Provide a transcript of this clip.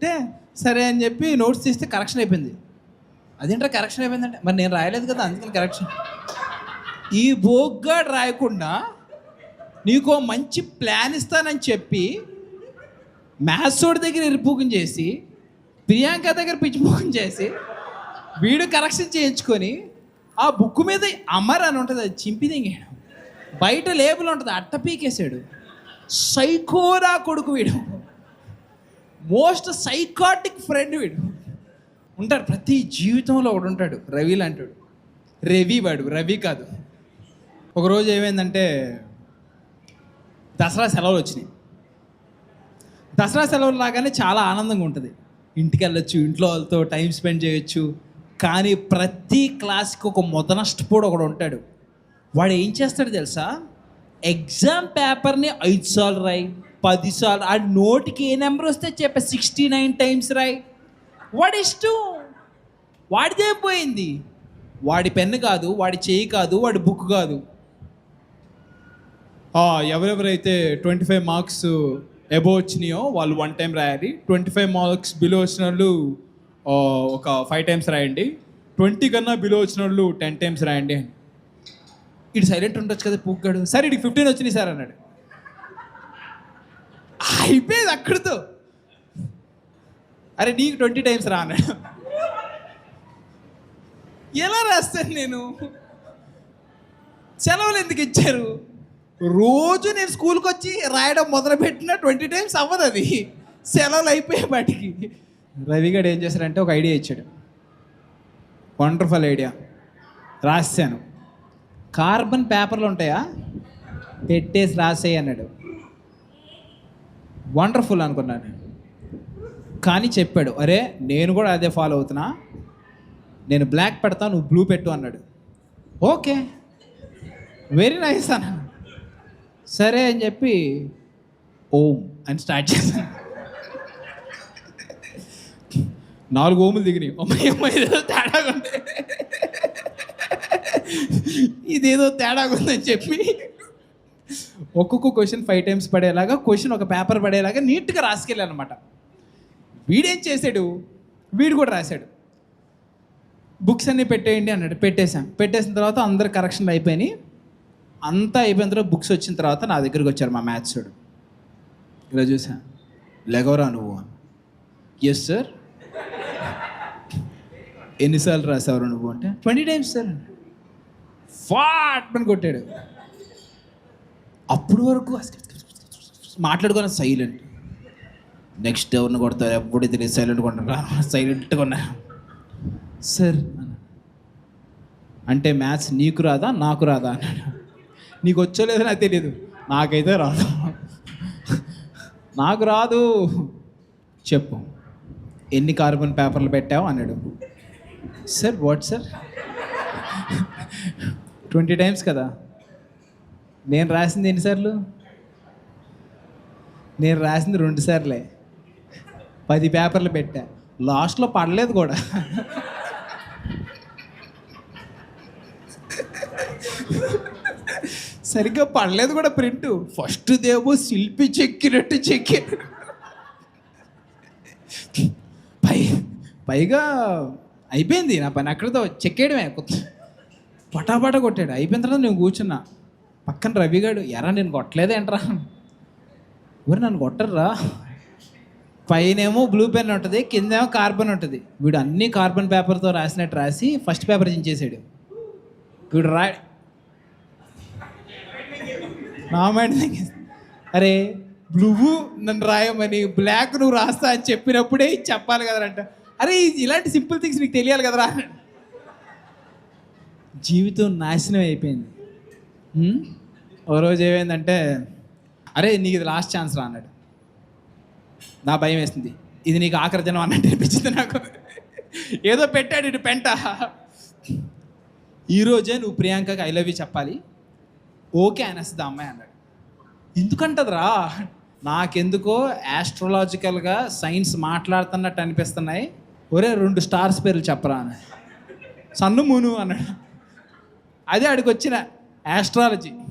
అంటే సరే అని చెప్పి నోట్స్ తీస్తే కరెక్షన్ అయిపోయింది. అదేంటో కరెక్షన్ అయిపోయిందంటే మరి నేను రాయలేదు కదా అందుకని కరెక్షన్. ఈ బోగ్గా రాయకుండా నీకో మంచి ప్లాన్ ఇస్తానని చెప్పి మ్యాథ్స్ దగ్గర ఇరుపుకం చేసి ప్రియాంక దగ్గర పిచ్చిపోకం చేసి వీడు కరెక్షన్ చేయించుకొని ఆ బుక్ మీద అమర్ అని ఉంటుంది అది చింపిదింగాడు బయట లేబుల్ ఉంటుంది అట్ట పీకేశాడు. సైకోరా కొడుకు వీడు. మోస్ట్ సైకాటిక్ ఫ్రెండ్ వీడు. ఉంటాడు ప్రతి జీవితంలో ఒకడు ఉంటాడు. రవి లాంటివాడు. రవి వాడు రవి కాదు. ఒకరోజు ఏమైందంటే దసరా సెలవులు వచ్చినాయి. దసరా సెలవులు రాగానే చాలా ఆనందంగా ఉంటుంది. ఇంటికి వెళ్ళొచ్చు ఇంట్లో వాళ్ళతో టైం స్పెండ్ చేయొచ్చు. కానీ ప్రతి క్లాస్కి ఒక మొదనష్టపోడు ఒకడు ఉంటాడు. వాడు ఏం చేస్తాడు తెలుసా? ఎగ్జామ్ పేపర్ని ఐదు సార్లు రాయి. పదిసార్లు. ఆ నోటికి ఏ నెంబర్ వస్తే చెప్పే సిక్స్టీ నైన్ టైమ్స్ రాయ్. వాడి ఇష్టం. వాడిదే పోయింది. వాడి పెన్ను కాదు వాడి చేయి కాదు వాడి బుక్ కాదు. ఎవరెవరైతే ట్వంటీ ఫైవ్ మార్క్స్ ఎబో వచ్చినాయో వాళ్ళు వన్ టైం రాయాలి. ట్వంటీ ఫైవ్ మార్క్స్ బిలో వచ్చిన వాళ్ళు ఒక ఫైవ్ టైమ్స్ రాయండి. ట్వంటీ కన్నా బిలో వచ్చిన వాళ్ళు టెన్ టైమ్స్ రాయండి ఇటు సైలెంట్ ఉండొచ్చు కదా పూగ్గాడు. సరే ఇటు ఫిఫ్టీన్ వచ్చినాయి సార్ అన్నాడు. అయిపోయేది అక్కడితో. అరే నీకు ట్వంటీ టైమ్స్ రా అన్నాడు. ఎలా రాస్తాను నేను? సెలవులు ఎందుకు ఇచ్చారు? రోజు నేను స్కూల్కి వచ్చి రాయడం మొదలుపెట్టిన ట్వంటీ టైమ్స్ అవ్వదు అది. సెలవులు అయిపోయే వాటికి రవిగాడు ఏం చేశాడంటే ఒక ఐడియా ఇచ్చాడు. Wonderful idea. రాశాను. కార్బన్ పేపర్లు ఉంటాయా? పెట్టేసి రాసేయి అన్నాడు. వండర్ఫుల్ అనుకున్నాను కానీ చెప్పాడు అరే నేను కూడా అదే ఫాలో అవుతున్నా. నేను బ్లాక్ పెడతా నువ్వు బ్లూ పెట్టు అన్నాడు. ఓకే. వెరీ నైస్ అన్నాను సరే అని చెప్పి ఓం అని స్టార్ట్ చేశాను. నాలుగు ఓములు దిగినాయి. అమ్మాయి అమ్మాయి ఇదేదో తేడాగా ఉంది ఇదేదో తేడాగా ఉందని చెప్పి ఒక్కొక్క క్వశ్చన్ ఫైవ్ టైమ్స్ పడేలాగా క్వశ్చన్ ఒక పేపర్ పడేలాగా నీట్గా రాసుకెళ్ళాను అనమాట వీడేం చేశాడు? వీడు కూడా రాశాడు. బుక్స్ అన్నీ పెట్టేయండి అన్నాడు. పెట్టేశాం. పెట్టేసిన తర్వాత అందరు కరెక్షన్లు అయిపోయినాయి. అంతా అయిపోయిన తర్వాత బుక్స్ వచ్చిన తర్వాత నా దగ్గరికి వచ్చారు మా మ్యాథ్స్ వాడు. ఇలా చూసా. లెగవరా నువ్వు? ఎస్ సార్ ఎన్నిసార్లు రాసావు నువ్వు అంటే? ట్వంటీ టైమ్స్ సార్ ఫాట్ అని కొట్టాడు. అప్పుడు వరకు మాట్లాడుకున్న సైలెంట్ నెక్స్ట్ ఎవరిని కొడతారు? ఎప్పుడు తెలియదు సైలెంట్ కొంటారా సైలెంట్గా ఉన్నా సార్ అంటే మ్యాథ్స్ నీకు రాదా? నాకు రాదా? అన్నాడు. నీకు వచ్చో లేదో నాకు తెలియదు నాకైతే రాదు. నాకు రాదు. చెప్పు. ఎన్ని కార్బన్ పేపర్లు పెట్టావు? అన్నాడు. Sir what sir twenty times కదా? నేను రాసింది ఎన్నిసార్లు నేను రాసింది రెండు సార్లే. పది పేపర్లు పెట్టా. లాస్ట్లో పడలేదు కూడా. సరిగ్గా పడలేదు కూడా ప్రింట్. ఫస్ట్ దేవో శిల్పి చెక్కినట్టు చెక్కి. పై పైగా అయిపోయింది నా పని. అక్కడితో చెక్కేయడమే. పటాపట కొట్టాడు. అయిపోయిన తర్వాత నేను కూర్చున్నా. పక్కన రవిగాడు ఎరా నేను కొట్టలేదేంట్రా ఊరు నన్ను కొట్టర్రా. పైనేమో బ్లూ పెన్ ఉంటుంది కిందేమో కార్బన్ ఉంటుంది. వీడు అన్ని కార్బన్ పేపర్తో రాసినట్టు రాసి ఫస్ట్ పేపర్ చించేసాడు. వీడు రా నా మైండ్ అరే బ్లూ నన్ను రాయమని బ్లాక్ నువ్వు రాస్తా అని చెప్పినప్పుడే చెప్పాలి కదరంట. అరే ఇలాంటి సింపుల్ థింగ్స్ నీకు తెలియాలి కదరా? జీవితం నాశనం అయిపోయింది. ఓ రోజు ఏమైందంటే అరే నీకు ఇది లాస్ట్ ఛాన్స్ రా అన్నాడు. నా భయం వేసింది. ఇది నీకు ఆఖరి జనం అన్నట్టు అనిపించింది నాకు. ఏదో పెట్టాడు ఇటు పెంట. ఈరోజే నువ్వు ప్రియాంకకి ఐ లవ్ యూ చెప్పాలి. ఓకే అనేస్తుంది అమ్మాయి అన్నాడు. ఎందుకంటదిరా? నాకెందుకో ఆస్ట్రలాజికల్గా సైన్స్ మాట్లాడుతున్నట్టు అనిపిస్తున్నాయి. ఒరే రెండు స్టార్స్ పేర్లు చెప్పరా అని సన్ను మూను అన్నాడు. అదే అడిగి వచ్చిన astrology.